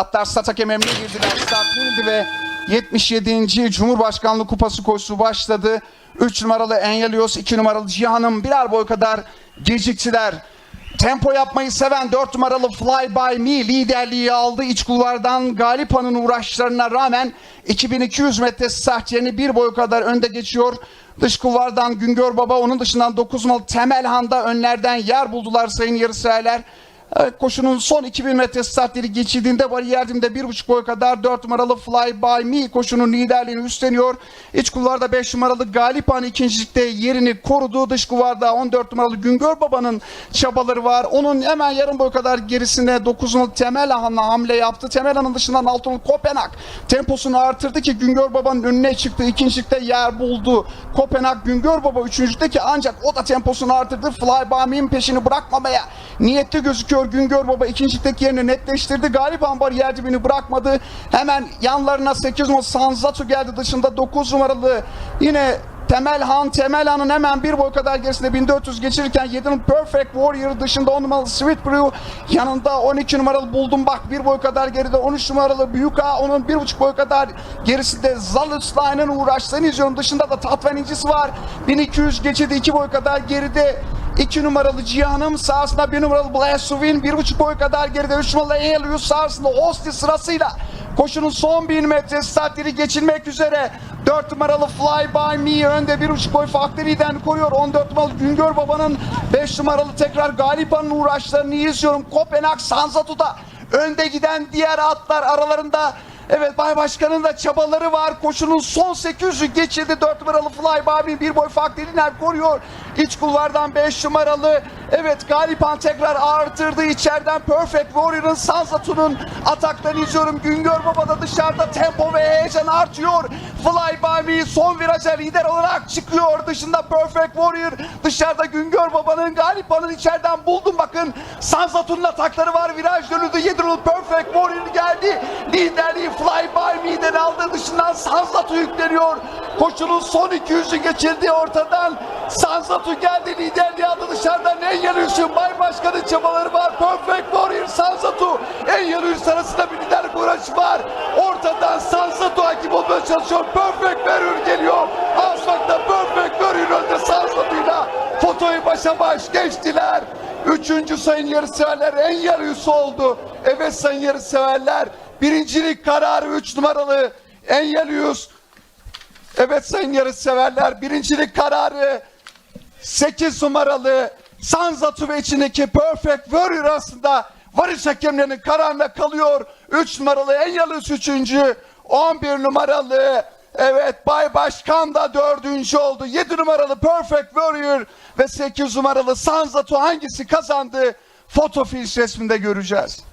Atlar stat hakemine girdiler. Start verildi ve 77. Cumhurbaşkanlığı Kupası koşusu başladı. 3 numaralı Enyelios, 2 numaralı Cihan'ım birer boy kadar geciktiler. Tempo yapmayı seven 4 numaralı Fly By Me liderliği aldı. İç kulvardan Galipan'ın uğraşlarına rağmen 2200 metre start yerini bir boy kadar önde geçiyor. Dış kulvardan Güngör Baba onun dışından 9 numaralı Temelhan'da önlerden yer buldular sayın yarışseverler. Koşunun son 2000 metre startleri geçildiğinde bariyer dimde 1,5 boy kadar 4 numaralı Fly By Me koşunun liderliğini üstleniyor. İç kulvarda 5 numaralı Galipan ikincilikte yerini korudu. Dış kulvarda 14 numaralı Güngör Baba'nın çabaları var. Onun hemen yarım boy kadar gerisine 9 numaralı Temel Han'la hamle yaptı. Temel Han'ın dışından 6 numaralı Kopenhag temposunu artırdı ki Güngör Baba'nın önüne çıktı. İkincilikte yer buldu. Kopenhag Güngör Baba üçüncülükte ki ancak o da temposunu artırdı. Fly By Me'nin peşini bırakmamaya niyetli gözüküyor. Güngör Baba. İkincilikteki yerini netleştirdi. Galip Ambar yer dibini bırakmadı. Hemen yanlarına 8 numaralı Sanzatu geldi dışında. 9 numaralı yine Temelhan, Temelhan'ın hemen bir boy kadar gerisinde 1400 geçirirken 7 numaralı Perfect Warrior dışında 10 numaralı Sweet Brew yanında 12 numaralı Buldum Bak bir boy kadar geride 13 numaralı Büyük A onun bir buçuk boy kadar gerisinde Zalutstein'ın uğraşlarını izliyorum. Dışında da Tatvan incisi var 1200 geçidi 2 boy kadar geride 2 numaralı Cihan'ım sahasında 1 numaralı Blasuvin 1,5 boy kadar geride. 3 numaralı Elius sahasında Osti sırasıyla koşunun son 1000 metre startleri geçilmek üzere. 4 numaralı Fly By Me önde 1,5 boy farklı liderini koruyor 14 numaralı Güngör Baba'nın 5 numaralı tekrar Galipa'nın uğraşlarını izliyorum. Kopenhag Sanzatu'da önde giden diğer atlar aralarında Evet Bay Başkan'ın da çabaları var. Koşunun son 800'ü geçildi. 4 numaralı Fly Barbie bir boy farklı lider koruyor. İç kulvardan 5 numaralı. Evet Galipan tekrar artırdı. içeriden Perfect Warrior'ın Sanzatu'nun ataklarını izliyorum. Güngör Baba da dışarıda tempo ve heyecan artıyor. Fly Barbie son viraja lider olarak çıkıyor. Dışında Perfect Warrior. Dışarıda Güngör Baba'nın Galipan'ın içeriden buldum bakın. Sanzatu'nun atakları var. Viraj dönüldü. 7 numaralı Perfect Warrior geldi. Liderliği Fly By Me'den aldığı dışından Sanzatu yükleniyor. Koşunun son 200'ü geçildi ortadan. Sanzatu geldi liderliği aldı dışarıdan en yarışın Bay Başkan'ın çabaları var. Perfect Warrior Sanzatu en yarış arasında bir liderlik uğraşı var. Ortadan Sanzatu hakim olmaya çalışıyor. Perfect Warrior geliyor. Asfakta Perfect Warrior önde Sanzatu'yla fotoyu başa baş geçtiler. Üçüncü sayın yarışseverler en yarısı oldu. Evet sayın yarışseverler. Birincilik kararı 3 numaralı Enyelius. Evet sayın yarışseverler birincilik kararı 8 numaralı Sanzatu ve içindeki Perfect Warrior arasında varış hakemlerinin kararına kalıyor. 3 numaralı Enyelius 3. 11 numaralı Evet Bay Başkan da dördüncü oldu. 7 numaralı Perfect Warrior ve 8 numaralı Sanzatu hangisi kazandı? Foto finish resminde göreceğiz.